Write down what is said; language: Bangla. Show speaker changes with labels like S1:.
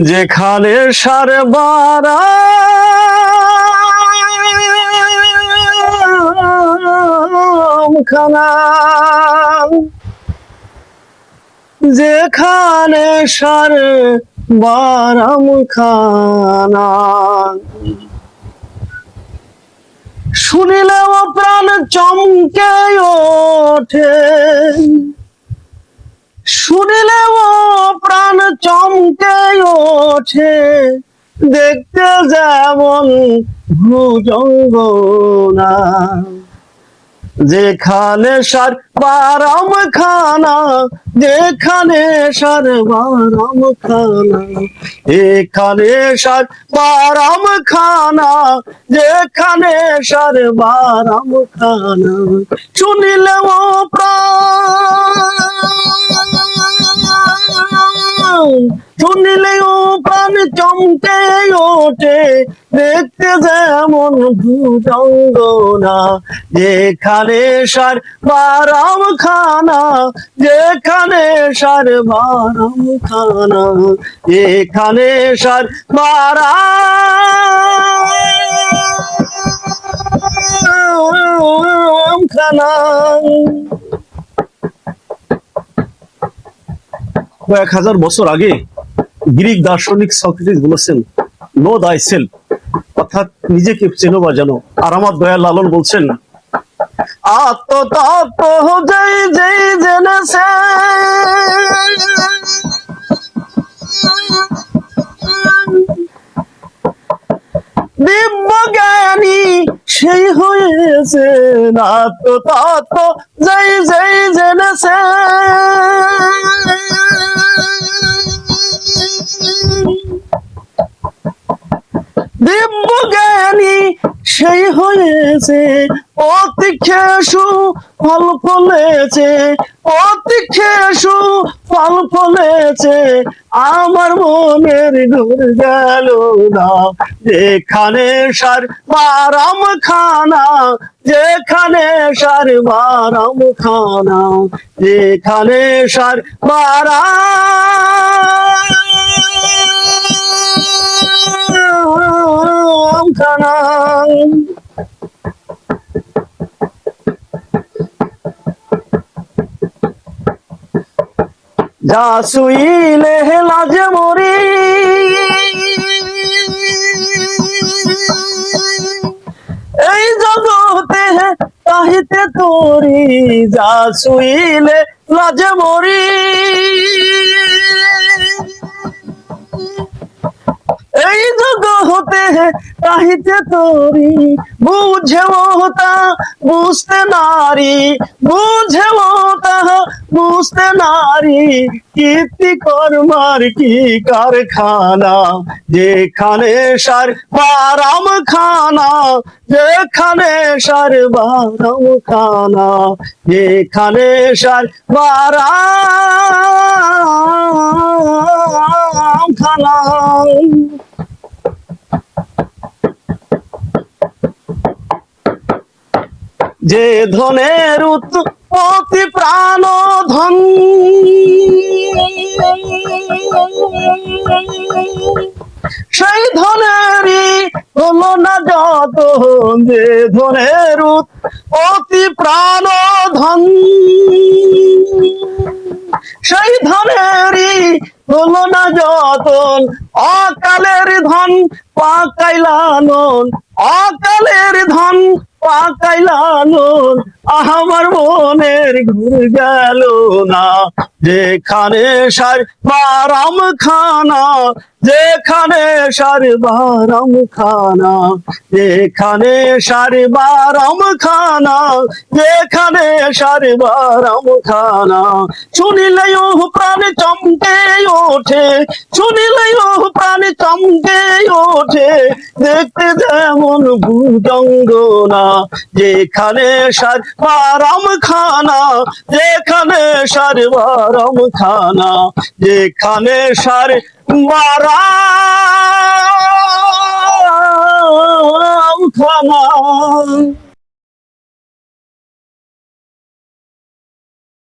S1: যেখানে সারে বারা। খানা। যেখানে সারে বারাম খানা শুনিলেও প্রাণ চমকে ওঠে। শুনিলেও চমকে ওঠে, দেখতে যেমন ভুজঙ্গনা। যেখানে সার বারাম খানা যেখানে সার বারাম খানা এখানে সার বারাম খানা যেখানে সার বারাম খানা শুনিলেও প্রাণ শুনিলেও প্রাণ চমকে ওঠে, দেখতে যেমন ভুজঙ্গনা। যেখানে সার বারাম খানা যেখানে সার বারাম খানা যেখানে সার বারাম খানা কয়েক হাজার বছর আগে গ্রিক দার্শনিক সক্রেটিস বলেছেন নো দাই সেলফ অর্থাৎ নিজেকে চেনো বা জানো। আর আমার দয়াল লালন বলছেন আত্মতত্ত্ব যেই যেই সেই হয়েছে আত্মতত্ত্ব যেই যেই জেনেছে। সেই হয়েছে অতি খেসু ফল ফলেছে অতি খেসু ফল ফলেছে, আমার মনের ঘুর গেল না। যেখানে সার বারাম খানা, যেখানে সার বারাম খানা, যেখানে সার বারাম যা শুইলে লাজ মরি। এই জগতে তাহিতে তোরি যা শুইলে লাজ মরি। এই জগতে তাহিতে তোরি। বুঝে তা বুঝতে নারী। বুঝে তা বুঝতে নারী। কীর্তি কর্মার কি কারখানা? যেখানে সার বারাম খানা, যেখানে সার বারাম খানা, যেখানে সার বারাম খানা। যে ধনের উৎপত্তি প্রাণ ধন। সেই ধনেরই হলো না যত যে ধনের উৎপত্তি প্রাণ ধন। সেই ধনেরই হলো না যতন অকালের ধন পাকাইলানন অকালের ধন। পাকাইলানন আমার মনের ঘুর গেল না। যেখানে সার বারাম খানা যেখানে সার বারাম খানা যেখানে সার বারাম খানা যেখানে সার বারাম খানা শুনিলেই ও প্রাণ চমকে ওঠে শুনিলেই ও প্রাণ চমকে ওঠে। দেখতে যেমন ভুজঙ্গনা, যেখানে সার বারাম খানা যেখানে সার বারাম খানা যেখানে সার বারাম খানা